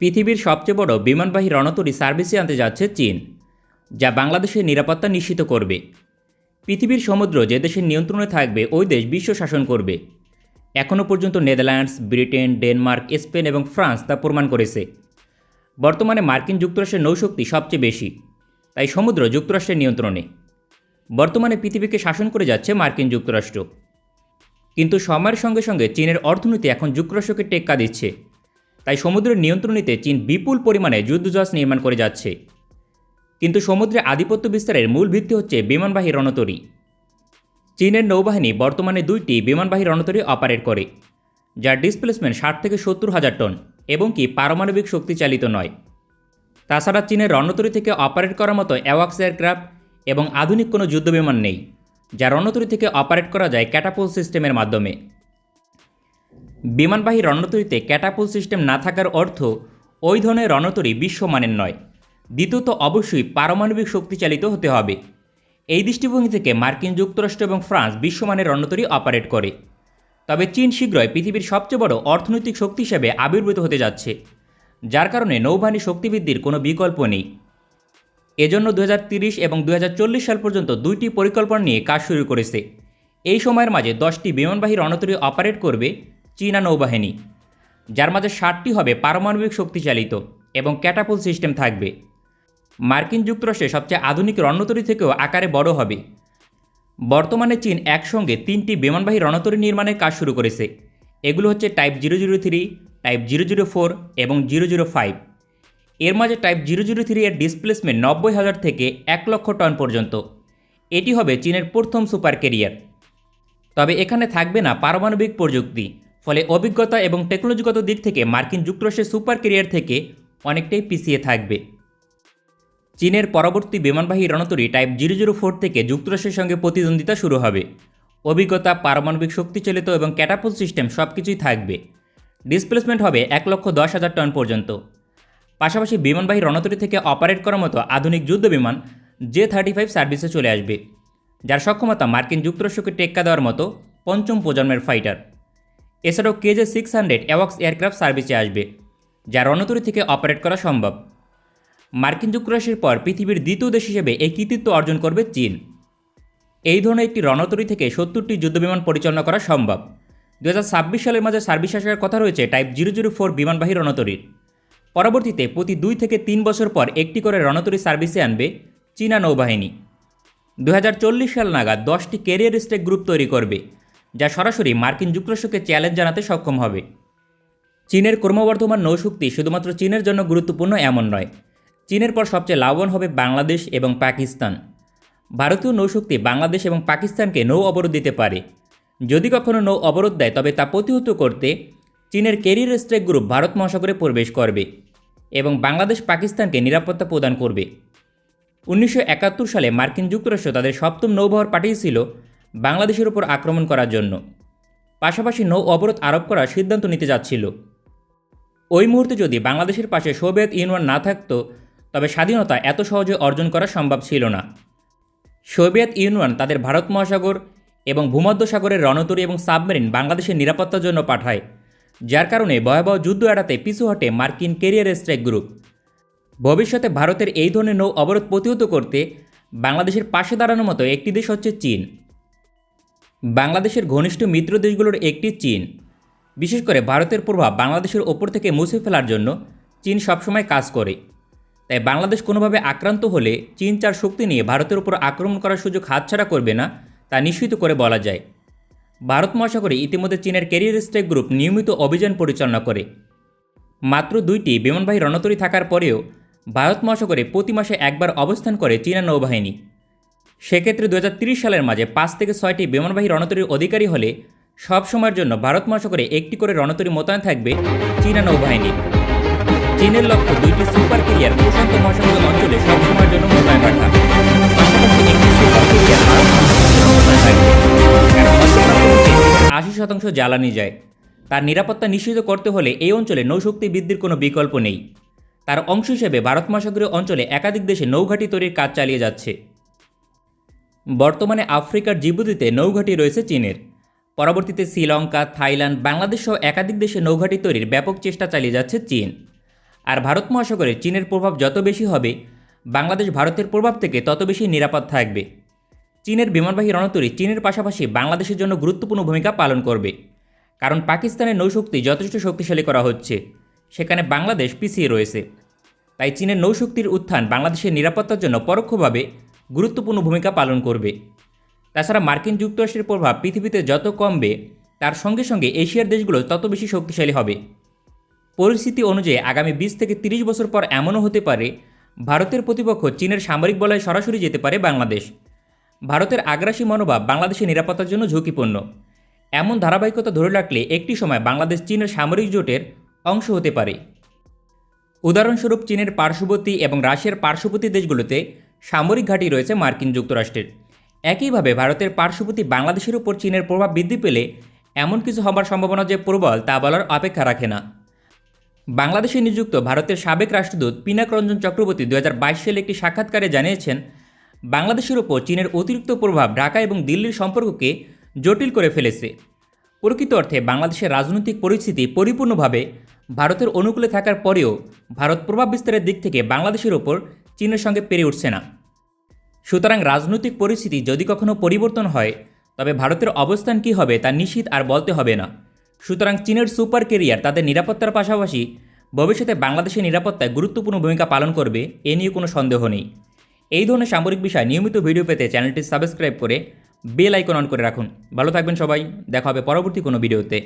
পৃথিবীর সবচেয়ে বড় বিমানবাহী রণতরী সার্ভিসে আনতে যাচ্ছে চীন, যা বাংলাদেশের নিরাপত্তা নিশ্চিত করবে। পৃথিবীর সমুদ্র যে দেশের নিয়ন্ত্রণে থাকবে, ওই দেশ বিশ্ব শাসন করবে। এখনও পর্যন্ত নেদারল্যান্ডস, ব্রিটেন, ডেনমার্ক, স্পেন এবং ফ্রান্স তা প্রমাণ করেছে। বর্তমানে মার্কিন যুক্তরাষ্ট্রের নৌশক্তি সবচেয়ে বেশি, তাই সমুদ্র যুক্তরাষ্ট্রের নিয়ন্ত্রণে। বর্তমানে পৃথিবীকে শাসন করে যাচ্ছে মার্কিন যুক্তরাষ্ট্র। কিন্তু সময়ের সঙ্গে সঙ্গে চীনের অর্থনীতি এখন যুক্তরাষ্ট্রকে টেক্কা দিচ্ছে। তাই সমুদ্রের নিয়ন্ত্রণ নিতে চীন বিপুল পরিমাণে যুদ্ধজাহাজ নির্মাণ করে যাচ্ছে। কিন্তু সমুদ্রে আধিপত্য বিস্তারের মূল ভিত্তি হচ্ছে বিমানবাহী রণতরী। চীনের নৌবাহিনী বর্তমানে দুইটি বিমানবাহী রণতরী অপারেট করে, যার ডিসপ্লেসমেন্ট ষাট থেকে সত্তর হাজার টন এবং কি পারমাণবিক শক্তি চালিত নয়। তাছাড়া চীনের রণতরী থেকে অপারেট করার মতো অ্যাওয়াক্স এয়ারক্রাফট এবং আধুনিক কোনো যুদ্ধবিমান নেই, যা রণতরী থেকে অপারেট করা যায় ক্যাটাপোল সিস্টেমের মাধ্যমে। বিমানবাহী রণতরীতে ক্যাটাপুল সিস্টেম না থাকার অর্থ ওই ধরনের রণতরী বিশ্বমানের নয়। দ্বিতীয়ত, অবশ্যই পারমাণবিক শক্তি চালিত হতে হবে। এই দৃষ্টিভঙ্গি থেকে মার্কিন যুক্তরাষ্ট্র এবং ফ্রান্স বিশ্বমানের রণতরী অপারেট করে। তবে চীন শীঘ্রই পৃথিবীর সবচেয়ে বড় অর্থনৈতিক শক্তি হিসেবে আবির্ভূত হতে যাচ্ছে, যার কারণে নৌবাহিনী শক্তিবৃদ্ধির কোনো বিকল্প নেই। এজন্য দু এবং দু হাজার চল্লিশ সাল পর্যন্ত দুইটি পরিকল্পনা নিয়ে কাজ শুরু করেছে। এই সময়ের মাঝে দশটি বিমানবাহী রণতরী অপারেট করবে চীনা নৌবাহিনী। যার মাঝে ষাটটি হবে পারমাণবিক শক্তিচালিত এবং ক্যাটাপোল সিস্টেম থাকবে। মার্কিন যুক্তরাষ্ট্রে সবচেয়ে আধুনিক রণতরী থেকেও আকারে বড় হবে। বর্তমানে চীন একসঙ্গে তিনটি বিমানবাহী রণতরী নির্মাণের কাজ শুরু করেছে। এগুলো হচ্ছে type zero zero three, type zero zero four এবং জিরো জিরো ফাইভ। এর মাঝে টাইপ জিরো জিরো থ্রি এর ডিসপ্লেসমেন্ট নব্বই হাজার থেকে এক লক্ষ টন পর্যন্ত। এটি হবে চীনের প্রথম সুপার ক্যারিয়ার। তবে এখানে থাকবে না পারমাণবিক প্রযুক্তি। ফলে অভিজ্ঞতা এবং টেকনোলজিগত দিক থেকে মার্কিন যুক্তরাষ্ট্রের সুপার ক্যারিয়ার থেকে অনেকটাই পিছিয়ে থাকবে। চীনের পরবর্তী বিমানবাহী রণতরী টাইপ জিরো জিরো ফোর থেকে যুক্তরাষ্ট্রের সঙ্গে প্রতিদ্বন্দ্বিতা শুরু হবে। অভিজ্ঞতা, পারমাণবিক শক্তিচালিত এবং ক্যাটাপোল সিস্টেম সব কিছুই থাকবে। ডিসপ্লেসমেন্ট হবে এক লক্ষ দশ হাজার টন পর্যন্ত। পাশাপাশি বিমানবাহী রণতরী থেকে অপারেট করার মতো আধুনিক যুদ্ধ বিমান জে থার্টি ফাইভ সার্ভিসে চলে আসবে, যার সক্ষমতা মার্কিন যুক্তরাষ্ট্রকে টেক্কা দেওয়ার মতো পঞ্চম প্রজন্মের ফাইটার। এছাড়াও কেজে সিক্স হান্ড্রেড অ্যাওয়াক্স এয়ারক্রাফট সার্ভিসে আসবে, যা রণতরী থেকে অপারেট করা সম্ভব। মার্কিন যুক্তরাষ্ট্রের পর পৃথিবীর দ্বিতীয় দেশ হিসেবে এই কৃতিত্ব অর্জন করবে চীন। এই ধরনের একটি রণতরী থেকে সত্তরটি যুদ্ধবিমান পরিচালনা করা সম্ভব। দু হাজার ছাব্বিশ সালের মাঝে সার্ভিস আসার কথা রয়েছে টাইপ জিরো জিরো ফোর বিমানবাহী রণতরীর। পরবর্তীতে প্রতি দুই থেকে তিন বছর পর একটি করে রণতরী সার্ভিসে আনবে চীনা নৌবাহিনী। দুহাজার চল্লিশ সাল নাগাদ দশটি ক্যারিয়ার স্টেক গ্রুপ তৈরি করবে। যা সরাসরি মার্কিন যুক্তরাষ্ট্রকে চ্যালেঞ্জ জানাতে সক্ষম হবে। চীনের ক্রমবর্ধমান নৌশক্তি শুধুমাত্র চীনের জন্য গুরুত্বপূর্ণ এমন নয়। চীনের পর সবচেয়ে লাভবান হবে বাংলাদেশ এবং পাকিস্তান। ভারতীয় নৌশক্তি বাংলাদেশ এবং পাকিস্তানকে নৌ অবরোধ দিতে পারে। যদি কখনও নৌ অবরোধ দেয়, তবে তা প্রতিহত করতে চীনের কেরিয়ার স্ট্রাইক গ্রুপ ভারত মহাসাগরে প্রবেশ করবে এবং বাংলাদেশ পাকিস্তানকে নিরাপত্তা প্রদান করবে। উনিশশো একাত্তর সালে মার্কিন যুক্তরাষ্ট্র তাদের সপ্তম নৌবহর পাঠিয়েছিল। বাংলাদেশের উপর আক্রমণ করার জন্য। পাশাপাশি নৌ অবরোধ আরোপ করার সিদ্ধান্ত নিতে যাচ্ছিল। ওই মুহূর্তে যদি বাংলাদেশের পাশে সোভিয়েত ইউনিয়ন না থাকতো, তবে স্বাধীনতা এত সহজে অর্জন করা সম্ভব ছিল না। সোভিয়েত ইউনিয়ন তাদের ভারত মহাসাগর এবং ভূমধ্যসাগরের রণতরী এবং সাবমেরিন বাংলাদেশের নিরাপত্তার জন্য পাঠায়, যার কারণে ভয়াবহ যুদ্ধ এড়াতে পিছু হটে মার্কিন কেরিয়ার স্ট্রাইক গ্রুপ। ভবিষ্যতে ভারতের এই ধরনের নৌ অবরোধ প্রতিহত করতে বাংলাদেশের পাশে দাঁড়ানোর মতো একটি দেশ হচ্ছে চীন। বাংলাদেশের ঘনিষ্ঠ মিত্র দেশগুলোর একটি চীন। বিশেষ করে ভারতের প্রভাব বাংলাদেশের ওপর থেকে মুছে ফেলার জন্য চীন সবসময় কাজ করে। তাই বাংলাদেশ কোনোভাবে আক্রান্ত হলে চীন চার শক্তি নিয়ে ভারতের উপর আক্রমণ করার সুযোগ হাতছাড়া করবে না তা নিশ্চিত করে বলা যায়। ভারত মহাসাগরে ইতিমধ্যে চীনের ক্যারিয়ার স্টেক গ্রুপ নিয়মিত অভিযান পরিচালনা করে। মাত্র দুইটি বিমানবাহী রণতরী থাকার পরেও ভারত মহাসাগরে প্রতি মাসে একবার অবস্থান করে চীনা নৌবাহিনী। সেক্ষেত্রে দু সালের মাঝে পাঁচ থেকে ছয়টি বিমানবাহী রণতরীর অধিকারী হলে সব সময়ের জন্য ভারত মহাসাগরে একটি করে রণতরী মোতায়েন থাকবে চীনা নৌবাহিনী। চীনের লক্ষ্য দুইটি সুপার ক্যারিয়ার প্রশান্ত মহাসাগরীয় অঞ্চলে সব সময়ের জন্য মোতায়েন রাখা। আশি শতাংশ জ্বালানি যায়। তার নিরাপত্তা নিশ্চিত করতে হলে এই অঞ্চলে নৌশক্তি বৃদ্ধির কোনো বিকল্প নেই। তার অংশ হিসেবে ভারত মহাসাগরীয় অঞ্চলে একাধিক দেশে নৌঘাটি তৈরির কাজ চালিয়ে যাচ্ছে। বর্তমানে আফ্রিকার জিবুতিতে নৌঘাটি রয়েছে চীনের। পরবর্তীতে শ্রীলঙ্কা, থাইল্যান্ড, বাংলাদেশ সহ একাধিক দেশে নৌঘাটি তৈরির ব্যাপক চেষ্টা চালিয়ে যাচ্ছে চীন। আর ভারত মহাসাগরে চীনের প্রভাব যত বেশি হবে, বাংলাদেশ ভারতের প্রভাব থেকে তত বেশি নিরাপদ থাকবে। চীনের বিমানবাহী রণতরী চীনের পাশাপাশি বাংলাদেশের জন্য গুরুত্বপূর্ণ ভূমিকা পালন করবে। কারণ পাকিস্তানের নৌশক্তি যথেষ্ট শক্তিশালী করা হচ্ছে, সেখানে বাংলাদেশ পিছিয়ে রয়েছে। তাই চীনের নৌশক্তির উত্থান বাংলাদেশের নিরাপত্তার জন্য পরোক্ষভাবে গুরুত্বপূর্ণ ভূমিকা পালন করবে। তাছাড়া মার্কিন যুক্তরাষ্ট্রের প্রভাব পৃথিবীতে যত কমবে, তার সঙ্গে সঙ্গে এশিয়ার দেশগুলো তত বেশি শক্তিশালী হবে। পরিস্থিতি অনুযায়ী আগামী বিশ থেকে তিরিশ বছর পর এমনও হতে পারে, ভারতের প্রতিপক্ষ চীনের সামরিক বলয়ে সরাসরি যেতে পারে বাংলাদেশ। ভারতের আগ্রাসী মনোভাব বাংলাদেশের নিরাপত্তার জন্য ঝুঁকিপূর্ণ। এমন ধারাবাহিকতা ধরে রাখলে একটি সময় বাংলাদেশ চীনের সামরিক জোটের অংশ হতে পারে। উদাহরণস্বরূপ চীনের পার্শ্ববর্তী এবং রাশিয়ার পার্শ্ববর্তী দেশগুলোতে সামরিক ঘাঁটি রয়েছে মার্কিন যুক্তরাষ্ট্রের। একইভাবে ভারতের পার্শ্ববর্তী বাংলাদেশের উপর চীনের প্রভাব বৃদ্ধি পেলে এমন কিছু হবার সম্ভাবনা যে প্রবল তা বলার অপেক্ষা রাখে না। বাংলাদেশে নিযুক্ত ভারতের সাবেক রাষ্ট্রদূত পিনাক রঞ্জন চক্রবর্তী দু হাজার বাইশ সালে একটি সাক্ষাৎকারে জানিয়েছেন, বাংলাদেশের ওপর চীনের অতিরিক্ত প্রভাব ঢাকা এবং দিল্লির সম্পর্ককে জটিল করে ফেলেছে। প্রকৃত অর্থে বাংলাদেশের রাজনৈতিক পরিস্থিতি পরিপূর্ণভাবে ভারতের অনুকূলে থাকার পরেও ভারত প্রভাব বিস্তারের দিক থেকে বাংলাদেশের ওপর চীনের সঙ্গে পেরে উঠছে না। সুতরাং রাজনৈতিক পরিস্থিতি যদি কখনো পরিবর্তন হয়, তবে ভারতের অবস্থান কী হবে তা নিশ্চিত আর বলতে হবে না। সুতরাং চীনের সুপার কেরিয়ার তাদের নিরাপত্তার পাশাপাশি ভবিষ্যতে বাংলাদেশের নিরাপত্তায় গুরুত্বপূর্ণ ভূমিকা পালন করবে, এ নিয়ে কোনো সন্দেহ নেই। এই ধরনের সামরিক বিষয় নিয়মিত ভিডিও পেতে চ্যানেলটি সাবস্ক্রাইব করে বেল আইকন অন করে রাখুন। ভালো থাকবেন সবাই, দেখা হবে পরবর্তী কোনো ভিডিওতে।